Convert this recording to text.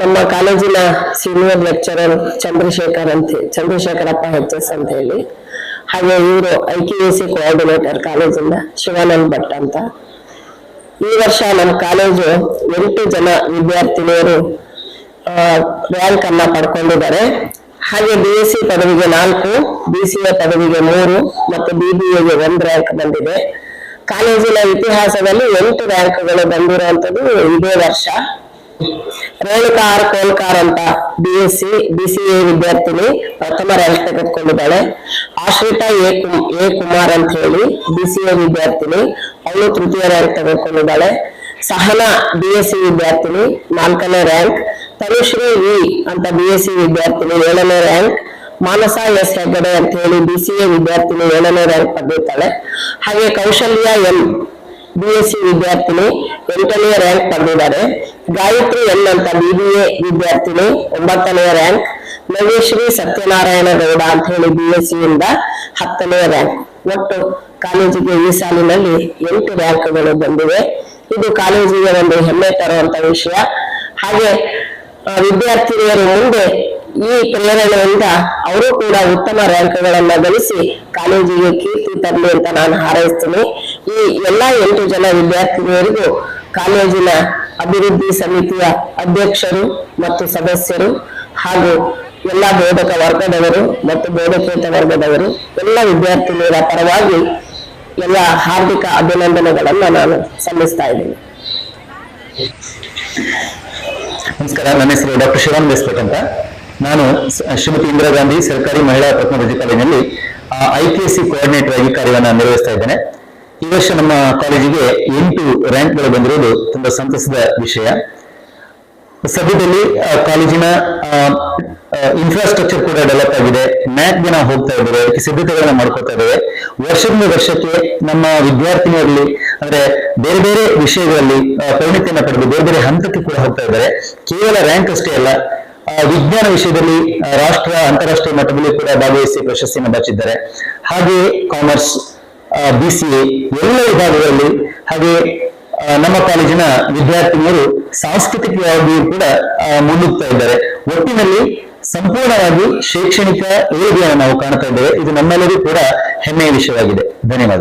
ನಮ್ಮ ಕಾಲೇಜಿನ senior lecturer Chandrashekhar ಅಂತ ಚಂದ್ರಶೇಖರಪ್ಪ ಹೆಚ್ ಎಸ್ ಅಂತ ಹೇಳಿ. ಹಾಗೆ ಇವರು I K A C coordinator ಕಾಲೇಜಿಂದ ಶಿವಾನಂದ್ ಭಟ್ ಅಂತ. ಈ ವರ್ಷ ನಮ್ಮ ಕಾಲೇಜು ಎಂಟು ಜನ ವಿದ್ಯಾರ್ಥಿನಿಯರು ರ್ಯಾಂಕ್ ಅನ್ನ ಪಡ್ಕೊಂಡಿದ್ದಾರೆ. ಹಾಗೆ ಬಿ ಎಸ್ ಸಿ ಪದವಿಗೆ ನಾಲ್ಕು ಬಿ ಸಿ ಎ ಪದವಿಗೆ ಮೂರು ಮತ್ತು ಬಿ ಬಿ ಎಗೆ ಒಂದು ರ್ಯಾಂಕ್ ಬಂದಿದೆ. ಕಾಲೇಜಿನ ಇತಿಹಾಸದಲ್ಲಿ ಎಂಟು ರ್ಯಾಂಕ್ಗಳು ಬಂದಿರುವಂತದ್ದು ಇದೇ ವರ್ಷ. ಆರ್ ಕೋಲ್ಕಾರ್ ಅಂತ B S C B C A ವಿದ್ಯಾರ್ಥಿನಿ, ಪ್ರಥಮ ರ್ಯಾಂಕ್ ತೆಗೆದುಕೊಂಡಿದ್ದಾಳೆ. ಆಶ್ರಿತಾ ಎ ಎ ಕುಮಾರ್ ಅಂತ ಹೇಳಿ ಬಿ ಸಿ ಎ ವಿದ್ಯಾರ್ಥಿನಿ, ಅವಳು ತೃತೀಯ ರ್ಯಾಂಕ್ ತೆಗೆದುಕೊಂಡಿದ್ದಾಳೆ. ಸಹನಾ ಬಿ ಎಸ್ ಸಿ ವಿದ್ಯಾರ್ಥಿನಿ, ನಾಲ್ಕನೇ ರ್ಯಾಂಕ್ ತನುಶ್ರೀ ವಿ ಅಂತ ಬಿ ಎಸ್ ಸಿ ವಿದ್ಯಾರ್ಥಿನಿ, ಏಳನೇ ರ್ಯಾಂಕ್ ಮಾನಸ ಎಸ್ ಹೆಗಡೆ ಅಂತ ಹೇಳಿ ಬಿ ಸಿ ಎ ವಿದ್ಯಾರ್ಥಿನಿ, ಏಳನೇ ರ್ಯಾಂಕ್ ಪಡೆದಿದ್ದಾಳೆ ಹಾಗೆ ಕೌಶಲ್ಯ ಎಂ ಬಿ ಎಸ್ ಸಿ ವಿದ್ಯಾರ್ಥಿನಿ, ಎಂಟನೇ ರ್ಯಾಂಕ್ ಪಡೆದಿದ್ದಾರೆ. ಗಾಯತ್ರಿ ಎನ್ ಅಂತ ಬಿ ಬಿ ಎ ವಿದ್ಯಾರ್ಥಿನಿ ಒಂಬತ್ತನೇ ರ್ಯಾಂಕ್ ನವೇಶ್ರೀ ಸತ್ಯನಾರಾಯಣ ಗೌಡ ಅಂತ ಹೇಳಿ ಎಸ್ ಇಂದ ಹತ್ತನೇ ರ್ಯಾಂಕ್ ಒಟ್ಟು ಕಾಲೇಜಿಗೆ ಈ ಸಾಲಿನಲ್ಲಿ ಎಂಟು ರ್ಯಾಂಕ್ಗಳು ಬಂದಿವೆ. ಇದು ಕಾಲೇಜಿಗೆ ಒಂದು ಹೆಮ್ಮೆ ತರುವಂತ ವಿಷಯ. ಹಾಗೆ ವಿದ್ಯಾರ್ಥಿನಿಯರು ಮುಂದೆ ಈ ಪ್ರೇರಣೆಯಿಂದ ಅವರು ಕೂಡ ಉತ್ತಮ ರ್ಯಾಂಕ್ಗಳನ್ನ ಗಳಿಸಿ ಕಾಲೇಜಿಗೆ ಕೀರ್ತಿ ತರಲಿ ಅಂತ ನಾನು ಹಾರೈಸ್ತೀನಿ. ಈ ಎಲ್ಲಾ ಎಂಟು ಜನ ವಿದ್ಯಾರ್ಥಿನಿಯರಿಗೂ ಕಾಲೇಜಿನ ಅಭಿವೃದ್ಧಿ ಸಮಿತಿಯ ಅಧ್ಯಕ್ಷರು ಮತ್ತು ಸದಸ್ಯರು ಹಾಗೂ ಎಲ್ಲ ಬೋಧಕ ವರ್ಗದವರು ಮತ್ತು ಬೋಧಕೇತ ವರ್ಗದವರು, ಎಲ್ಲ ವಿದ್ಯಾರ್ಥಿನಿಯರ ಪರವಾಗಿ ಎಲ್ಲ ಹಾರ್ದಿಕ ಅಭಿನಂದನೆಗಳನ್ನ ನಾನು ಸಲ್ಲಿಸ್ತಾ ಇದ್ದೀನಿ. ನಮಸ್ಕಾರ, ನನ್ನ ಹೆಸರು ಡಾಕ್ಟರ್ ಶಿವರಾಮ್ ದೇಸ್ಪೇಟ್ ಅಂತ. ನಾನು ಶ್ರೀಮತಿ ಇಂದಿರಾ ಗಾಂಧಿ ಸರ್ಕಾರಿ ಮಹಿಳಾ ಪ್ರಥಮ ಕಾಲೇಜಿನಲ್ಲಿ I P S C coordinator ಆಗಿ ಕಾರ್ಯವನ್ನು ನಿರ್ವಹಿಸ್ತಾ ಇದ್ದೇನೆ. ಈ ವರ್ಷ ನಮ್ಮ ಕಾಲೇಜಿಗೆ ಎಂಟು ರ್ಯಾಂಕ್ಗಳು ಬಂದಿರೋದು ತುಂಬಾ ಸಂತಸದ ವಿಷಯ. ಸದ್ಯದಲ್ಲಿ ಕಾಲೇಜಿನ ಇನ್ಫ್ರಾಸ್ಟ್ರಕ್ಚರ್ ಕೂಡ ಡೆವಲಪ್ ಆಗಿದೆ. ಮ್ಯಾಕ್ಗೆ ನಾವು ಹೋಗ್ತಾ ಇದ್ದೇವೆ. ಅದಕ್ಕೆ ಸಿದ್ಧತೆಗಳನ್ನ ಮಾಡ್ಕೊತಾ ಇದ್ದೇವೆ. ವರ್ಷದಿಂದ ವರ್ಷಕ್ಕೆ ನಮ್ಮ ವಿದ್ಯಾರ್ಥಿನಿಯರಲ್ಲಿ, ಅಂದ್ರೆ ಬೇರೆ ಬೇರೆ ವಿಷಯಗಳಲ್ಲಿ ಪರಿಣಿತಿಯನ್ನ ಪಡೆದು ಬೇರೆ ಬೇರೆ ಹಂತಕ್ಕೆ ಕೂಡ ಹೋಗ್ತಾ ಇದ್ದಾರೆ. ಕೇವಲ ರ್ಯಾಂಕ್ ಅಷ್ಟೇ ಅಲ್ಲ ವಿಜ್ಞಾನ ವಿಷಯದಲ್ಲಿ ರಾಷ್ಟ್ರ, ಅಂತಾರಾಷ್ಟ್ರೀಯ ಮಟ್ಟದಲ್ಲಿ ಕೂಡ ಭಾಗವಹಿಸಿ ಪ್ರಶಸ್ತಿಯನ್ನು ಬಾಚಿದ್ದಾರೆ. ಹಾಗೆಯೇ ಕಾಮರ್ಸ್ ಬಿ ಎಲ್ಲ ವಿಭಾಗಗಳಲ್ಲಿ ಹಾಗೆ ನಮ್ಮ ಕಾಲೇಜಿನ ವಿದ್ಯಾರ್ಥಿನಿಯರು ಸಾಂಸ್ಕೃತಿಕವಾಗಿಯೂ ಕೂಡ ಮುನ್ನುಗ್ತಾ ಇದ್ದಾರೆ. ಒಟ್ಟಿನಲ್ಲಿ ಸಂಪೂರ್ಣವಾಗಿ ಶೈಕ್ಷಣಿಕ ಏಳಿಗೆಯನ್ನು ನಾವು ಕಾಣ್ತಾ ಇದ್ದೇವೆ. ಇದು ನಮ್ಮೆಲ್ಲರಿಗೂ ಕೂಡ ಹೆಮ್ಮೆಯ ವಿಷಯವಾಗಿದೆ. ಧನ್ಯವಾದ.